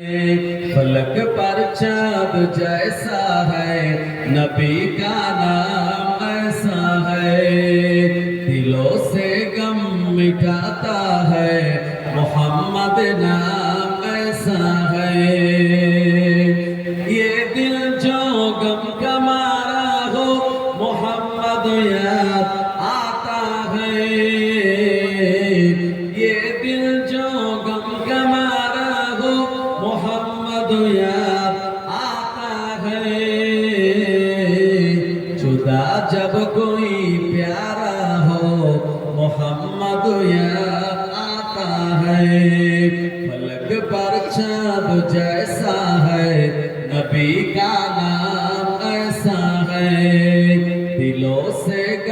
फलक पर चाँद जैसा है, नबी का नाम ऐसा है। दिलों से गम मिटाता है, मोहम्मद नाम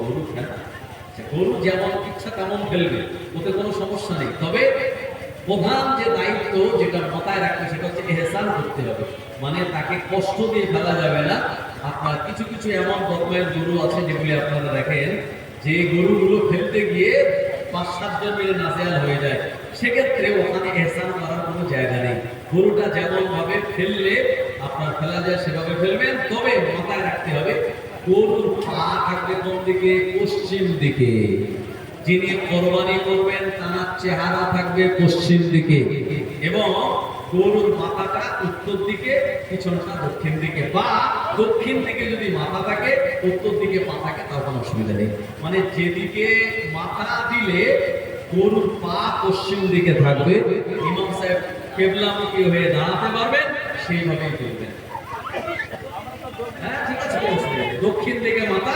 গরু হ্যাঁ আচ্ছা, গরু যেমন ইচ্ছা তেমন ফেলবে ওতে কোনো সমস্যা নেই। তবে প্রধান যে দায়িত্ব যেটা মাথায় রাখবে সেটা হচ্ছে এহসান করতে হবে। মানে তাকে কষ্ট দিয়ে ফেলা যাবে না। আপনার কিছু কিছু এমন বদমাইল গরু আছে যেগুলি আপনারা দেখেন যে গরুগুলো ফেলতে গিয়ে পাঁচ সাতজন মিলে নাজেয়াল হয়ে যায়। সেক্ষেত্রে ওখানে এহসান করার কোনো জায়গা নেই। গরুটা যেমন ভাবে ফেললে আপনার ফেলা যায় সেভাবে ফেলবেন। তবে মাথায় রাখতে হবে গরুর পা থাকবে কোন দিকে, পশ্চিম দিকে। যিনি কোরবানি করবেন, তার চেহারা থাকবে পশ্চিম দিকে। এবং গরুর মাথাটা উত্তর দিকে, পিছনটা দক্ষিণ দিকে। বা দক্ষিণ দিকে যদি মাথা থাকে, উত্তর দিকে পা থাকে তার কোনো অসুবিধা নেই। মানে যেদিকে মাথা দিলে, গরুর পা পশ্চিম দিকে থাকবে। ইমাম সাহেব কেবলামুখী হয়ে দাঁড়াতে পারবেন, সেইভাবেই চলবেন হ্যাঁ ঠিক আছে কোনো অসুবিধা নেই। দক্ষিণ দিকে মাথা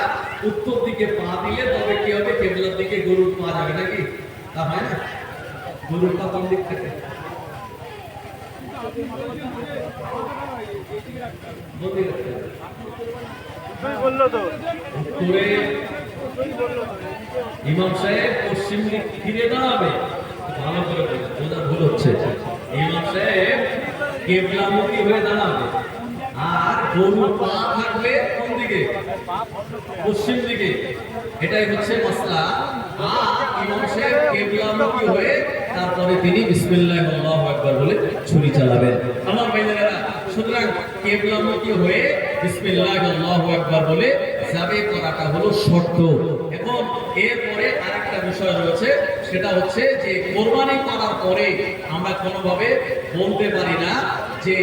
উত্তর দিকে পা দিলে তবে কি হবে? কেবলার দিকে গরুর পা যাবে নাকি? তা হয় না? গরুর পা কোন দিক থেকে? ইমাম সাহেব পশ্চিম দিক ফিরে দাঁড়াবে ভালো করে বোঝা ভুল হচ্ছে। ইমাম সাহেব কেবলামুখী হয়ে দাঁড়াবে। আর পা থাকবে কোন দিকে? পশ্চিম দিকে। এটাই হচ্ছে মশলা আর ইমাম সাহেব কেবলামুখী হয়ে তারপরে তিনি বিসমিল্লাহ আল্লাহু বলে ছুরি চালাবেন। আমার ভাইদেরা সুতরাং কেবলামুখী হয়ে বিসমিল্লাহ আল্লাহু আকবার বলে যাবে করাটা হলো শর্ত। এখন এরপরে আরেকটা বিষয় রয়েছে, সেটা হচ্ছে যে কোরবানি করার পরে আমরা কোনোভাবে বলতে পারি না যে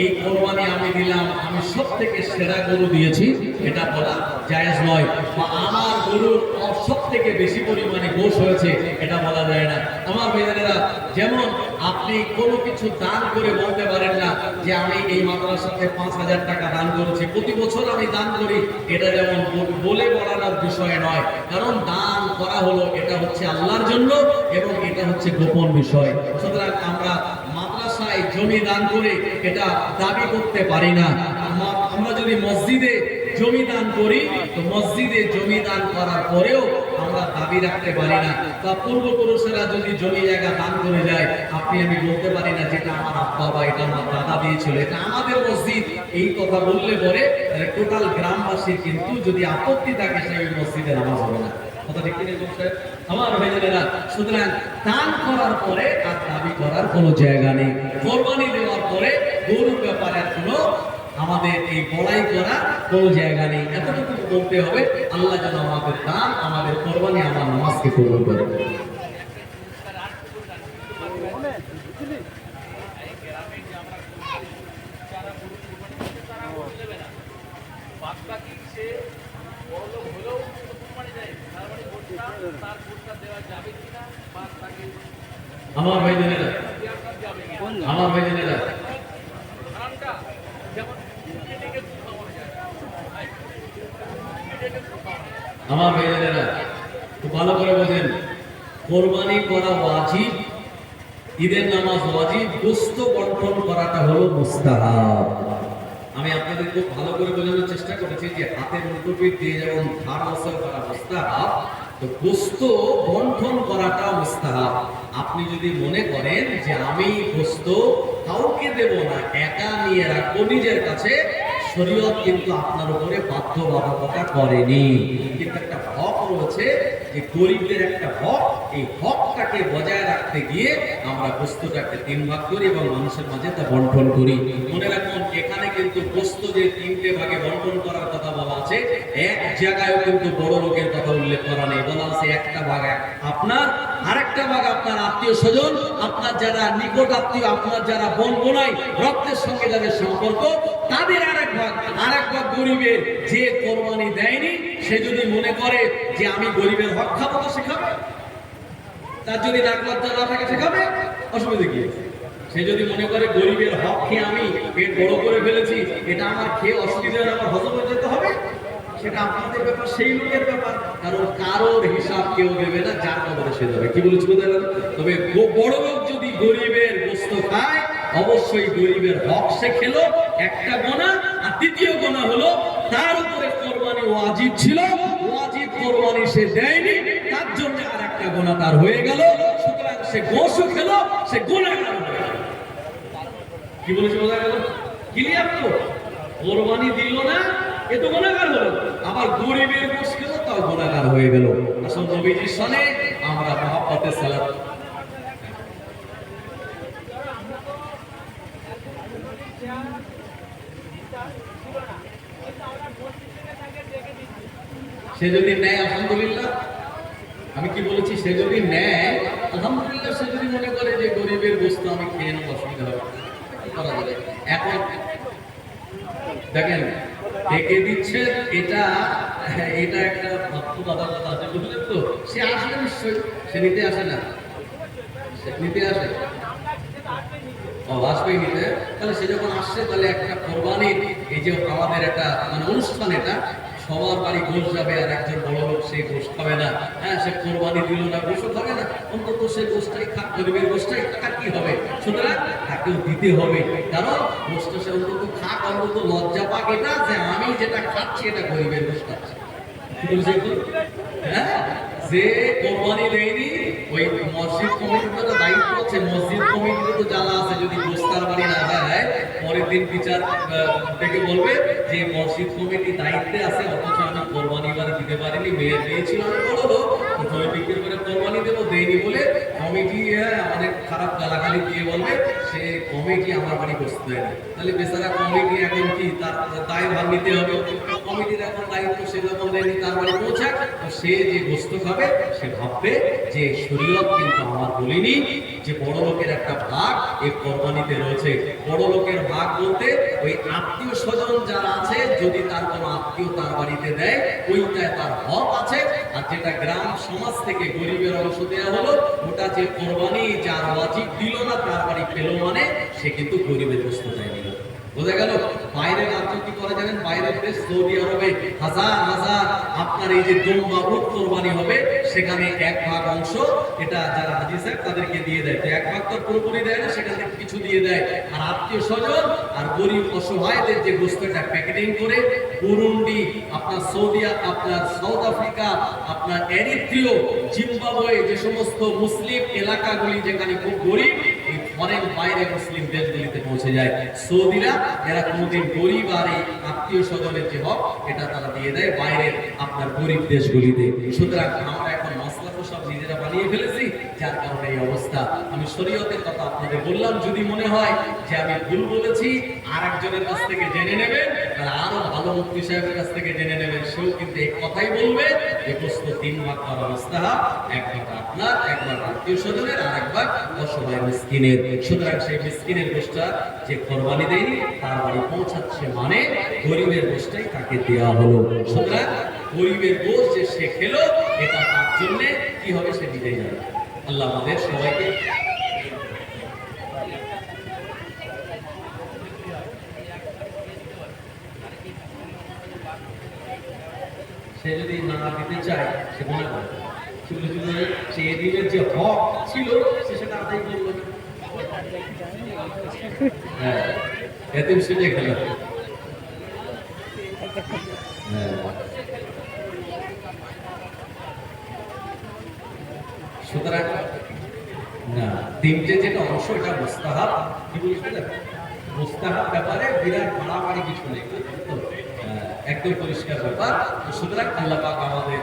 এই কোরবানি আমি দিলাম, আমি সব থেকে সেরা গরু দিয়েছি, এটা বলা জায়েজ নয়। বা আমার গরুর সব থেকে বেশি পরিমাণে গোশ হয়েছে, এটা বলা যায় না। আমার ভাইয়েরা, যেমন আপনি কোনো কিছু দান করে বলতে পারেন না যে আমি এই মাদ্রাসাতে পাঁচ হাজার টাকা দান করেছি, প্রতি বছর আমি দান করি, এটা যেমন বলে বলানোর বিষয় নয়। কারণ দান করা হলো, এটা হচ্ছে আল্লাহর জন্য এবং এটা হচ্ছে গোপন বিষয়। সুতরাং আমরা জমি দান করে এটা দাবি করতে পারি না। আমরা যদি মসজিদে জমি দান করি, তো মসজিদে জমি দান করার পরেও আমরা দাবি রাখতে পারি না। তা পূর্বপুরুষেরা যদি জমি জায়গা দান করে যায়, আপনি আমি বলতে পারি না যেটা আমার আব্বা বা এটা আমার দাদা দিয়েছিল, এটা আমাদের মসজিদ। এই কথা বললে পরে টোটাল গ্রামবাসীর কিন্তু যদি আপত্তি থাকে, সেই মসজিদে নামাজ হবে না। করার পরে করার কোনো জায়গা নেই। কোরবানি পরে গরুর ব্যাপারে করা কোনো জায়গা নেই। হবে, আল্লাহ আমাদের দান, আমাদের কোরবানি, আমার নামাজকে কবুল করে। আমার ভাই জানেরা আমার ভাই জানেরা আমার ভাই জানেরা ভালো করে বোঝেন। কোরবানি করা ওয়াজিব, ঈদের নামাজ ওয়াজিব, গোস্ত বন্টন করাটা হলো মুস্তাহাব। আমি আপনাদের খুব ভালো করে বোঝানোর চেষ্টা করেছি যে হাতের উল্টো দিয়ে যেমন ধার মশল করা মুস্তাহাব, তো গোস্ত বন্টন করাটা মুস্তাহাব। যদি মনে করেন যে আমি গোস্ত কাউকে দেব না, একা নিয়ে রাখব, নিজের কাছে, শরীয়ত কিন্তু আপনার উপরে বাধ্যবাধকতা করেনি। কিন্তু একটা হক রয়েছে, যে গরিবদের একটা হক, এই হকটাকে বজায় রাখতে গিয়ে আমরা বস্তুটাকে তিন ভাগ করি এবং মানুষের মাঝে তা বন্টন করি। মনে রাখুন, এখানে কিন্তু বস্তু যে তিনটে ভাগে বন্টন করার কথা বলা আছে। এক জায়গায়ও কিন্তু বড় লোকের কথা উল্লেখ করা নেই। বলা আছে একটা ভাগ আপনার আরেকটা ভাগ আপনার আত্মীয় স্বজন আপনার যারা নিকট আত্মীয়, আপনার যারা বোন বোনাই রক্তের সঙ্গে যাদের সম্পর্ক, তাদের আরেক ভাগ। আরেক ভাগ গরিবের। যে কোরবানি দেয়নি, সে যদি মনে করে যে আমি গরিবের হক খাব তো সে খাবে। তার যদি রাগ লজ্জা না থাকে, সে খাবে অসুবিধা কি? সে যদি মনে করে গরিবের হক খেয়ে আমি পেট বড় করে ফেলেছি, এটা আমার খেয়ে অসুবিধা আমার হজম হয়ে যেতে হবে? সেটা আপনাদের ব্যাপার, সেই লোকের ব্যাপার। কারণ কারোর হিসাব কেউ দেবে না, যার কবরে সে দেবে কি বলেছি বোঝা গেল? তবে বড় লোক যদি গরিবের গোস্ত খায়, অবশ্যই গরিবের হক সে খেলো। একটা গোনা, আর দ্বিতীয় গোনা হলো, তার উপরে কোরবানি ওয়াজিব ছিল। ওয়াজিব কোরবানি সে দেয়নি তার জন্য আর একটা গোনা তার হয়ে গেল, সুতরাং সে গোশও খেলো, সে গেল। কি বলেছে বোঝা গেল? ক্লিয়ার তো? কোরবানি দিল না, এ তো গোনাগার হলো। আবার গরিবের গোশ খেলো, তাও গোনাগার হয়ে গেল। আসল নবীজির সনে আমরা মহাব্বতের সালাত। সে যদি নেয়, আলহামদুলিল্লাহ। আমি কি বলেছি, সে যদি নেয়, আলহামদুলিল্লাহ সে যদি মনে করে যে গরিবের বস্তু আমি খেয়ে নেব, অসুবিধা হবে করা যাবে এখন দেখেন ডেকে দিচ্ছে, এটা এটা একটা বাধ্যবাধকতা আছে, বুঝলেন তো? সে আসবে নিশ্চয়ই, সে নিতে আসে না। সে নিতে আসে। ও, আসবেই নিতে। তাহলে সে যখন আসছে, তাহলে একটা কোরবানির, এই যে আমাদের একটা মানে অনুষ্ঠান এটা সবার বাড়ি গোশ যাবে আর একজন বড় লোক সেই গোশ খাবে না। হ্যাঁ সে কোরবানি দিল না গোশও খাবে না। অন্তত সে গোশটাই খাক, গরিবের গোশটাই টাকা কি হবে? সুতরাং তাকেও দিতে হবে। কারণ গোশটা সে অন্তত খাক, অন্তত লজ্জা পাক, এটা যে আমি যেটা খাচ্ছি, এটা গরিবের গোশ খাচ্ছি। হ্যাঁ যে কোরবানি দেয়নি, ওই মসজিদ কমিটির দায়িত্ব আছে, মসজিদ কমিটির তো জ্বালা আছে যদি গোস্তার বাড়ি না দেয় পরের বিচার থেকে বলবে যে মসজিদ কমিটি দায়িত্বে আছে, অথচ আমি কোরবানি এবার দিতে পারিনি মেয়ের দিয়েছিল আমি বলো তো জয় বিক্রি করে কোরবানি দেবো, দেয়নি বলে কমিটি অনেক খারাপ গালাগালি দিয়ে বলবে, সে কমিটি আমার বাড়ি বসতে দেয়নি তাহলে বেচারা কমিটি এখন কি, তার দায় ভার নিতে হবে? কমিটির এখন দায়িত্ব সে যখন দেয়নি, তার বাড়ি পৌঁছাক। সে যে বস্তু খাবে, সে ভাববে যে শরীয়ত কিন্তু আমার বলিনি যে বড় লোকের একটা ভাগ এই কোরবানিতে রয়েছে। বড় লোকের ভাগ বলতে ওই আত্মীয় স্বজন যারা আছে, যদি তার কোনো আত্মীয় তার বাড়িতে দেয়, ওইটায় তার হক আছে। আর যেটা গ্রাম সমাজ থেকে গরিবের অংশ দেওয়া হলো, ওটা যে কোরবানি যার ওয়াজিব দিল না, তার বাড়ি পেল মানে সে কিন্তু গরিবের বস্তু দেয়নি। বোঝা গেল বাইরের রাজ্য কি করে জানেন বাইরের দেশ, সৌদি আরবে হাজার হাজার আপনার এই যে হবে, সেখানে এক ভাগ অংশ, এটা যারা হাজি সাহেব তাদেরকে দিয়ে দেয়। তো এক ভাগ তো পুরোপুরি দেয় না, সেখান থেকে কিছু দিয়ে দেয়। আর আত্মীয় স্বজন আর গরিব অসহায়দের যে গোস্তটা প্যাকেটিং করে, বুরুন্ডি, আপনার সৌদি আপনার সাউথ আফ্রিকা, আপনার এরিত্রিয় যে সমস্ত মুসলিম এলাকাগুলি যেখানে খুব গরিব ফরেন বাইরে মুসলিম দেশগুলিতে পৌঁছে যায়। সৌদিরা, এরা কোনোদিন গরিব আর এই আত্মীয় স্বজনের যে হক, এটা তারা দিয়ে দেয় বাইরের আপনার গরিব দেশগুলিতে। সুতরাং আমরা এখন মশলা তো সব নিজেরা বানিয়ে ফেলেছি যার কারণে এই অবস্থা। আমি শরীয়তের কথা আপনাদের বললাম, যদি মনে হয় যে আমি ভুল বলেছি আর একজনের কাছ থেকে জেনে নেবেন আর আরও ভালো মুক্তি সাহেবের কাছ থেকে জেনে নেবেন। সেও কিন্তু এই কথাই বলবে যে, প্রশ্ন তিন ভাগ করা মুস্তাহাব, এক ভাগ আপনার, এক ভাগ আত্মীয় স্বজনের, আর এক ভাগ অসহায় মিসকিনের। সুতরাং সেই মিসকিনের গোষ্ঠটা যে কোরবানি দেয়নি, তার বাড়ি পৌঁছাচ্ছে মানে গরিবের গোষ্ঠটাই তাকে দেওয়া হলো। সুতরাং গরিবের গোষ্ঠ যে সে খেলো, এটা তার জন্য কি হবে সে নিজেই জানে। আল্লাহ আমাদের সবাইকে। সে যদি না দিতে চায়, সে মনে করে। বলে যদি সে এদিনের যে হক ছিল, সে সেটা আদায় করল হ্যাঁ এতিম সেজে গেল সুতরাং না তিনটে যেটা অংশ এটা মুস্তাহাব কি বলছিলেন মুস্তাহাব ব্যাপারে বিরাট বাড়াবাড়ি কিছু নেই একদম পরিষ্কার ব্যাপার তো সুতরাং আল্লাহ পাক আমাদের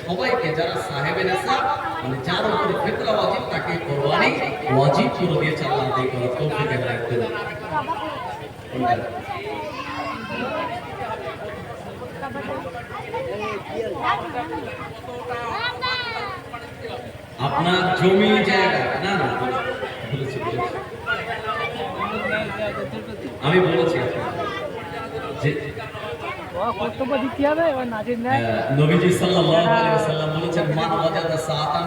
সবাইকে যারা সাহেবের নেশা মানে যার উপরে ফেতরা ওয়াজিব তাকে কোরবানি ওয়াজিব করে দিয়েছে আল্লাহ আদায় করার তৌফিক করুন কোনটা? আপনার জমি জায়গা না আমি বলেছি যে নবীজি ওয়াসাল্লাম বলেছেন মান ওয়াজাদা সাআতান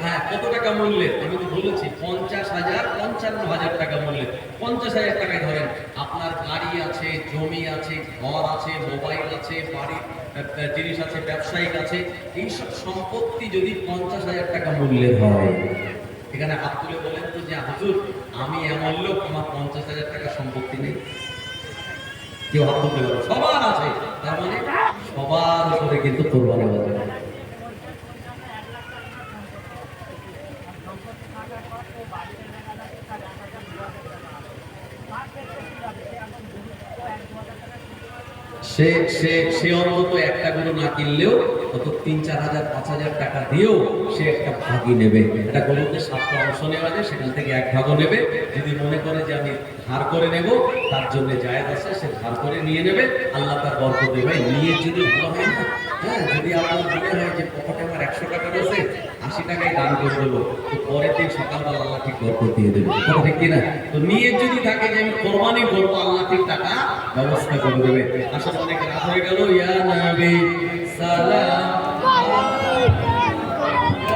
হ্যাঁ পঞ্চাশ হাজার টাকা ধরেন আপনার গাড়ি আছে জমি আছে ঘর আছে মোবাইল আছে আহ, জিনিস আছে ব্যবসায়িক আছে। এইসব সম্পত্তি যদি পঞ্চাশ হাজার টাকা মূল্যের হয় এখানে হাত তুলে বলেন তো যে, হুজুর, আমি এমন লোক, আমার পঞ্চাশ হাজার টাকা সম্পত্তি নেই। কেউ হাত তুলতে পারবে সবার আছে। তার মানে সবার উপরে কিন্তু কোরবানি বাজার সে সে সে অন্তত একটা গরু না কিনলেও অত তিন, চার হাজার, পাঁচ হাজার টাকা দিয়েও সে একটা ভাগই নেবে। একটা গরুতে সাতটা অংশ নেওয়া যায়, সেখান থেকে এক ভাগও নেবে। যদি মনে করে যে আমি ধার করে নেব, তার জন্য জায়েজ আছে, সে ধার করে নিয়ে নেবে। আল্লাহ তার বরকত দেবে। নিয়ে যদি ভালো হয় না হ্যাঁ যদি আপনার মনে হয় যে পকেটে আমার একশো টাকা রয়েছে, আশি টাকায় দান করে দেবো, তো পরের দিন সকালবেলা আল্লাহ ঠিক বরকত দিয়ে দেবে। কথা ঠিক কিনা? তো নিয়ে যদি থাকে যে আমি কোরবানি করব, আল্লাহ ঠিক টাকা ব্যবস্থা করে দেবে। আসলে অনেক রাত হয়ে গেল, ইয়া নবী সালাম।